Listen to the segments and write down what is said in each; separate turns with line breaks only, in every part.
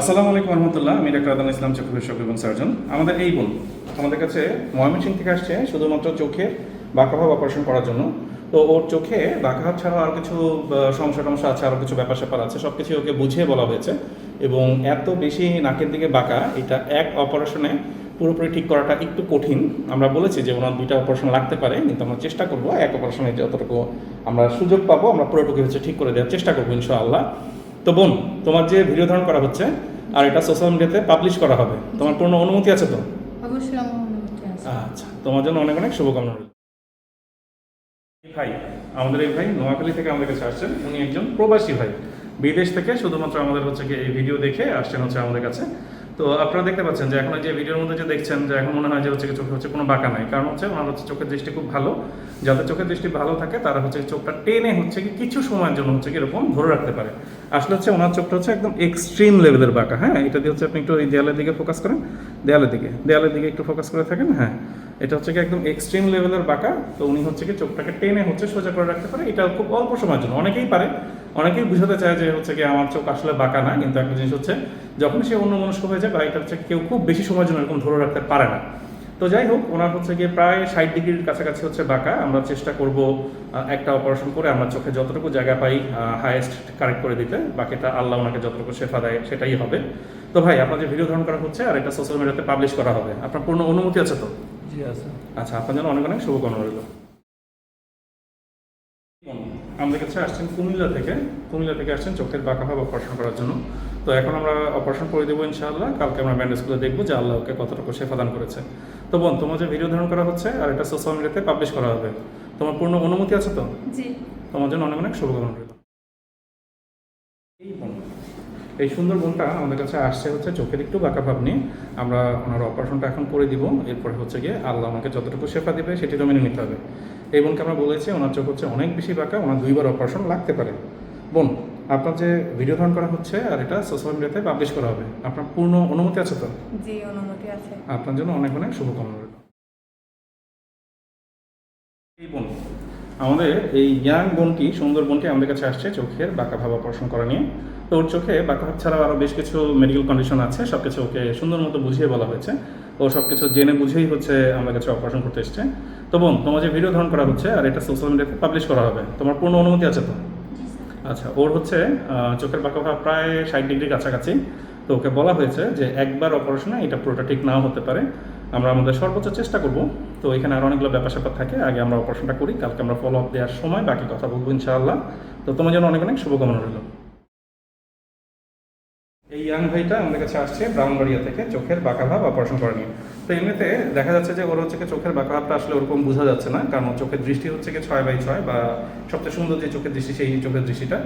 আসসালামু আলাইকুম রহমতুল্লাহ, আমি ডাক্তার আদান ইসলাম চক্ষু বিশেষজ্ঞ এবং সার্জন। আমাদের এই বোন আমাদের কাছে ময়মনসিং থেকে আসছে, শুধুমাত্র চোখের বাঁকাভাব অপারেশন করার জন্য। তো ওর চোখে বাঁকাভাব ছাড়াও আরও কিছু সমস্যা টমস্যা আছে আরও কিছু ব্যাপার স্যাপার আছে সব কিছু ওকে বুঝিয়ে বলা হয়েছে। এবং এত বেশি নাকের দিকে বাঁকা, এটা এক অপারেশনে পুরোপুরি ঠিক করাটা একটু কঠিন। আমরা বলেছি যে ওনার দুইটা অপারেশন লাগতে পারে, কিন্তু আমরা চেষ্টা করব, এক অপারেশনে যতটুকু আমরা সুযোগ পাবো, আমরা পুরোটুকু হচ্ছে ঠিক করে দেওয়ার চেষ্টা করব, ইনশাআল্লাহ। তো বোন তোমার যে ভিডিও ধারণ করা হচ্ছে আর এটা সোশ্যাল মিডিয়াতে পাবলিশ করা হবে তোমার পূর্ণ অনুমতি আছে তো?
অবশ্যই আমার অনুমতি আছে।
আচ্ছা তোমার জন্য অনেক অনেক শুভকামনা রইল। ভাই আমাদের এই ভাই নোয়াখালী থেকে আমাদের কাছে আসছেন উনি একজন প্রবাসী ভাই। বিদেশ থেকে শুধুমাত্র আমাদের হচ্ছে কি এই ভিডিও দেখে আসছেন হচ্ছে আমাদের কাছে। তো আপনারা দেখতে পাচ্ছেন যে এখন যে ভিডিওর মধ্যে যে দেখছেন, যে এখন মনে হয় যে হচ্ছে চোখে হচ্ছে কোনো বাঁকা নাই। কারণ হচ্ছে ওনার হচ্ছে চোখের দৃষ্টি খুব ভালো। যাদের চোখের দৃষ্টি ভালো থাকে, তারা হচ্ছে চোখটা টেনে হচ্ছে কি কিছু সময়ের জন্য হচ্ছে কি এরকম ধরে রাখতে পারে। আসলে হচ্ছে ওনার চোখটা হচ্ছে একদম এক্সট্রিম লেভেলের বাঁকা। হ্যাঁ এটা দিয়ে হচ্ছে আপনি একটু এই দেয়ালের দিকে ফোকাস করেন। দেয়ালের দিকে দেয়ালের দিকে একটু ফোকাস করে থাকেন। হ্যাঁ এটা হচ্ছে কি একদম এক্সট্রিম লেভেলের বাঁকা। তো উনি হচ্ছে কি চোখটাকে টেনে হচ্ছে সোজা করে রাখতে পারে। এটা খুব অল্প সময়ের জন্য। অনেকেই পারে অনেকেই বুঝাতে চায় যে হচ্ছে কি আমার চোখ আসলে বাঁকা না কিন্তু একটা জিনিস হচ্ছে যখন সে অন্য মনস্ক হয়ে যায় বা এটা হচ্ছে কেউ খুব বেশি সময়ের জন্য এরকম ধরে রাখতে পারে না। তো যাই হোক ওনার হচ্ছে গিয়ে প্রায় ষাট ডিগ্রির কাছাকাছি হচ্ছে বাঁকা। আমরা চেষ্টা করব একটা অপারেশন করে আমরা চোখে যতটুকু জায়গা পাই হায়েস্ট কারেক্ট করে দিতে। বাকিটা আল্লাহ ওনাকে যতটুকু শেফা দেয় সেটাই হবে। তো ভাই আপনার যে ভিডিও ধারণ করা হচ্ছে আর এটা সোশ্যাল মিডিয়াতে পাবলিশ করা হবে আপনার পূর্ণ অনুমতি আছে তো?
জি আছে।
আচ্ছা আপনার জন্য অনেক অনেক শুভকামনা রইল। আমাদের কাছে আসছেন কুমিল্লা থেকে কুমিল্লা থেকে আসছেন চোখের বাঁকা ভাব অপারেশন করার জন্য। তো এখন আমরা অপারেশন করে দেবো ইনশাআল্লাহ কালকে আমরা ব্যান্ডেজগুলো দেখব যে আল্লাহ ওকে কতটুকু সে দান করেছে। তো বোন তোমার যে ভিডিও ধারণ করা হচ্ছে আর এটা সোশ্যাল মিডিয়াতে পাবলিশ করা হবে। তোমার পূর্ণ অনুমতি আছে তো? তোমার জন্য অনেক অনেক শুভকামনা রইল। এই বোন এই সুন্দর বোনটা আমাদের কাছে আসছে হচ্ছে চোখের একটু বাঁকা ভাব নিয়ে। আমরা ওনার অপারেশনটা এখন করে দিব। এরপরে হচ্ছে গিয়ে আল্লাহ আমাকে যতটুকু শেফা দিবে সেটিও মেনে নিতে হবে। এই বোনকে আমরা বলেছি ওনার চোখ হচ্ছে অনেক বেশি বাঁকা ওনার দুইবার অপারেশন লাগতে পারে। বোন আপনার যে ভিডিও ধারণ করা হচ্ছে আর এটা সোশ্যাল মিডিয়াতে পাবলিশ করা হবে আপনার পূর্ণ অনুমতি আছে তো?
জি অনুমতি আছে।
আপনার জন্য অনেক অনেক শুভকামনা রইল। এই বোন আমাদের এই ইয়াং বোনটি সুন্দর বোনটি আমাদের কাছে আসছে চোখের বাঁকা ভাব অপারেশন করা নিয়ে। তো ওর চোখে বাঁকা ভাব ছাড়াও আরও বেশ কিছু মেডিকেল কন্ডিশন আছে সব কিছু ওকে সুন্দর মতো বুঝিয়ে বলা হয়েছে। ও সব কিছু জেনে বুঝেই হচ্ছে আমাদের কাছে অপারেশন করতে এসছে। তো বোন তোমার যে ভিডিও ধারণ করা হচ্ছে আর এটা সোশ্যাল মিডিয়াতে পাবলিশ করা হবে তোমার পূর্ণ অনুমতি আছে তো? আচ্ছা ওর হচ্ছে চোখের বাঁকা ভাব প্রায় ষাট ডিগ্রি কাছাকাছি। তো ওকে বলা হয়েছে যে একবার অপারেশনে এটা পুরোটা ঠিক নাও হতে পারে। আমরা আমাদের সর্বোচ্চ চেষ্টা করব। তো এখানে আরও অনেকগুলো ব্যাপার স্যাপার থাকে। আগে আমরা অপারেশনটা করি, কালকে আমরা ফলো আপ দেওয়ার সময় বাকি কথা বলব ইনশাআল্লাহ। তো তোমার জন্য অনেক অনেক শুভকামনা রইল। এই ইয়াং ভাইটা আমাদের কাছে আসছে, ব্রাউনবাড়িয়া থেকে, চোখের বাঁকা ভাব অপারেশন করে নিয়ে তো এমনিতে দেখা যাচ্ছে যে ওর হচ্ছে কি চোখের বাঁকা ভাবটা আসলে ওরকম বোঝা যাচ্ছে না, কারণ চোখের দৃষ্টি হচ্ছে কি ছয় বাই ছয় বা সবচেয়ে সুন্দর যে চোখের দৃষ্টি সেই চোখের দৃষ্টিটা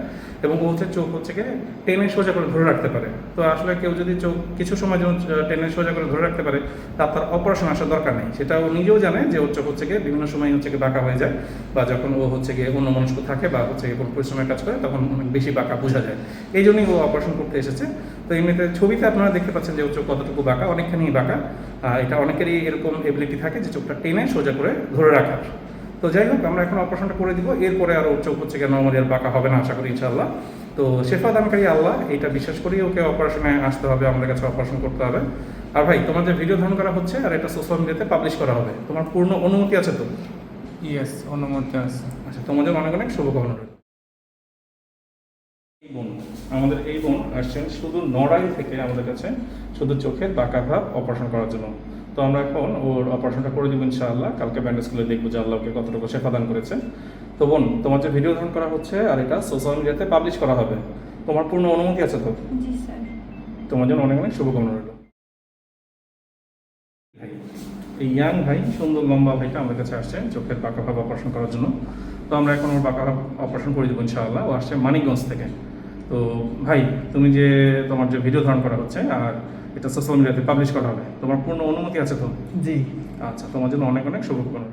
এবং ও হচ্ছে চোখ হচ্ছে কি টেনে সোজা করে ধরে রাখতে পারে। তো আসলে কেউ যদি চোখ কিছু সময় যেমন টেনে সোজা করে ধরে রাখতে পারে, তার তার অপারেশন আসার দরকার নেই। সেটা ও নিজেও জানে যে ওর চোখ হচ্ছে গিয়ে বিভিন্ন সময় হচ্ছে গিয়ে বাঁকা হয়ে যায় বা যখন ও হচ্ছে গিয়ে অন্য মনস্ক থাকে বা হচ্ছে কোনো পরিশ্রমের কাজ করে, তখন অনেক বেশি বাঁকা বোঝা যায়। এই জন্যই ও অপারেশন করতে এসেছে। তো এমনিতে ছবিতে আপনারা দেখতে পাচ্ছেন যে ওর চোখ কতটুকু বাঁকা, অনেকখানি বাঁকা। এটা অনেকেরই এরকম এবিলিটি থাকে যে চোখটা টেনে সোজা করে ধরে রাখার। তো যাই হোক আমরা এখন অপারেশনটা করে দিব। এরপরে আরও চোখ হচ্ছে গিয়ে নর্মালি আর বাঁকা হবে না আশা করি ইনশাল্লাহ তো শেফা দানকারী আল্লাহ এটা বিশ্বাস করেই ওকে অপারেশনে আসতে হবে আমাদের কাছে অপারেশন করতে হবে। আর ভাই তোমার যে ভিডিও ধারণ করা হচ্ছে আর এটা সোশ্যাল মিডিয়াতে পাবলিশ করা হবে। তোমার পূর্ণ অনুমতি আছে তো?
ইয়েস অনুমতি আছে।
আচ্ছা তোমাদের অনেক অনেক শুভকামনা রইল। বোন আমাদের এই বোন আসছেন শুধু নড়াই থেকে আমাদের কাছে শুধু চোখের বাঁকা ভাব অপারেশন করার জন্য। তো আমরা এখন ওর অপারেশনটা করে দিব ইনশাআল্লাহ। কালকে ব্যান্ডেজ খুলে দেখব যে আল্লাহকে কতটুকু সেবা দান করেছে। তো বোন তোমার যে ভিডিও ধারণ করা হচ্ছে আর এটা সোশ্যাল মিডিয়াতে পাবলিশ করা হবে। তোমার পূর্ণ অনুমতি আছে তো? তোমার জন্য অনেক অনেক শুভকামনা রইল। ভাই, এই ইয়াং ভাই সুন্দর লম্বা ভাইটা আমাদের কাছে আসছে চোখের পাকা ভাব অপারেশন করার জন্য। তো আমরা এখন ওর পাকা ভাব অপারেশন করে দেবো ইনশাআল্লাহ। ও আসছে মানিকগঞ্জ থেকে। তো ভাই তুমি যে তোমার যে ভিডিও ধারণ করা হচ্ছে আর এটা সোশ্যাল মিডিয়াতে পাবলিশ করা হবে তোমার পূর্ণ অনুমতি আছে তো?
জি।
আচ্ছা তোমার জন্য অনেক অনেক শুভকামনা